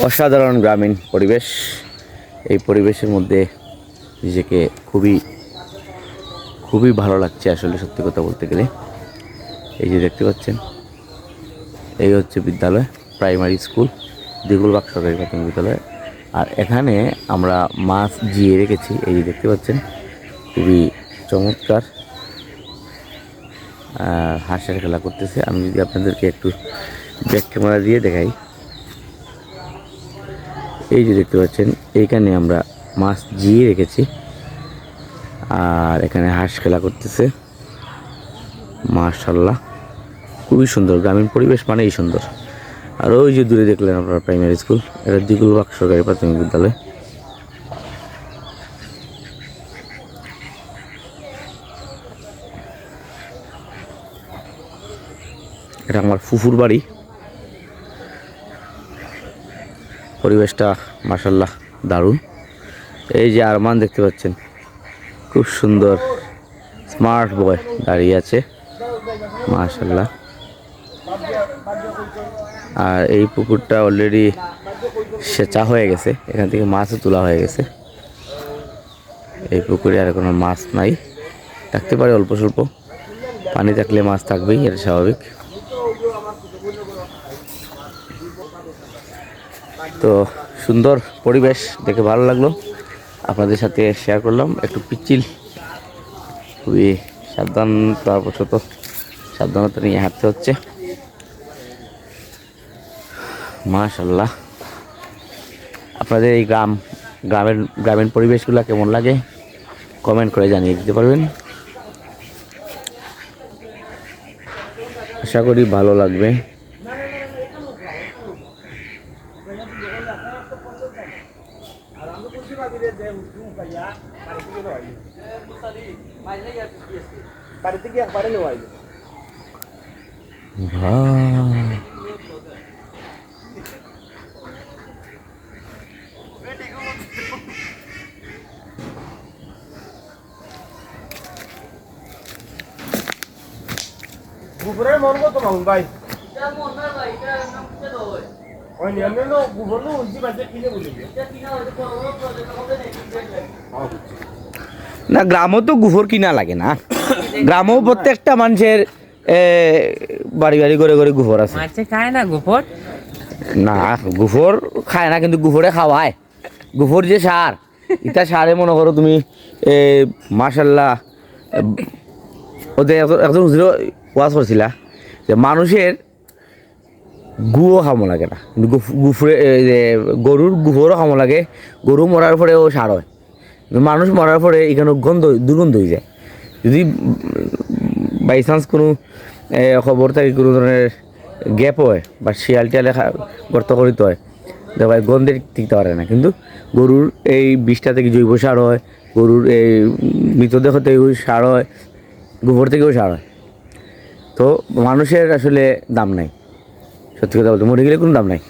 অসাধারণ গ্রামীণ পরিবেশ। এই পরিবেশের মধ্যে নিজেকে খুবই খুবই ভালো লাগছে আসলে সত্যি কথা বলতে গেলে। এই যে দেখতে পাচ্ছেন, এই হচ্ছে বিদ্যালয়, প্রাইমারি স্কুল, দিগুলবাগ সরকারি প্রাথমিক বিদ্যালয়। আর এখানে আমরা মাছ জিয়ে রেখেছি, এই যে দেখতে পাচ্ছেন, খুবই চমৎকার। হাঁসের খেলা করতেছে। আমি যদি আপনাদেরকে একটু ব্যাক ক্যামেরা দিয়ে দেখাই। এই যে দেখতে পাচ্ছেন, এইখানে আমরা মাছ জিয়ে রেখেছি। আর এখানে হাঁস খেলা করতেছে। মাশাল্লাহ খুবই সুন্দর, গ্রামীণ পরিবেশ মানেই সুন্দর। আর ওই যে দূরে দেখলেন আপনার প্রাইমারি স্কুল এটা দিগুলবাগ সরকারি প্রাথমিক বিদ্যালয়। এটা আমার ফুফুর বাড়ি। পরিবেশটা মাসাল্লাহ দারুণ। এই যে আরমান দেখতে পাচ্ছেন, খুব সুন্দর স্মার্ট বয় দাঁড়িয়ে আছে মাশাল্লাহ আর এই পুকুরটা অলরেডি সেচা হয়ে গেছে, এখান থেকে মাছও তোলা হয়ে গেছে। এই পুকুরে আর কোনো মাছ নাই, থাকতে পারে অল্প স্বল্প, পানি থাকলে মাছ থাকবেই, এটা স্বাভাবিক। তো সুন্দর পরিবেশ দেখে ভালো লাগল। আপনাদের সাথে শেয়ার করলাম। একটু পিচ্ছিল। খুবই সাবধানতাবশত সাবধানতা নিয়ে হাঁটতে হচ্ছে। মাশাল্লাহ আপনাদের এই গ্রাম, গ্রামের গ্রামীণ পরিবেশগুলো কেমন লাগে? কমেন্ট করে জানিয়ে দিতে পারবেন। আশা করি ভালো লাগবে। ভাই। গুবরের মন কত মাহুন ভাই অন্যান্য নো গুবর নো উজি বাজে কিনে বলি না গ্রামও তো গুফর কিনা লাগে না। গ্রামও প্রত্যেকটা মানুষের বাড়ি বাড়ি করে করে গুফর আছে। খায় না গোপর না গুফর খায় না কিন্তু গুফরে খাওয়ায়। গুফর যে সার ইটা সারে মনে করো তুমি এ মার্শাল্লাহ ওদের একজন- একজন হুজুর ওয়াজ করছিলা যে মানুষের গুও খামো লাগে না। গুফরে গরুর গুফরও খামো লাগে গরু মরার পরে ও সার হয়। মানুষ মরার পরে এখানে গন্ধ দুর্গন্ধ হয়ে যায়। যদি বাই চান্স কোনো খবর থাকে, কোনো ধরনের গ্যাপ হয় বা শিয়াল টিয়ালে গর্ত করিত হয় দেখো এই গন্ধে টিকতে পারে না কিন্তু গরুর এই বিষটা থেকে জৈব সার হয় গরুর এই মৃতদেহ থেকেও সার হয় গোবর থেকেও সার হয়। তো মানুষের আসলে দাম নাই। সত্যি কথা বলতে মরে গেলে কোনো দাম নাই।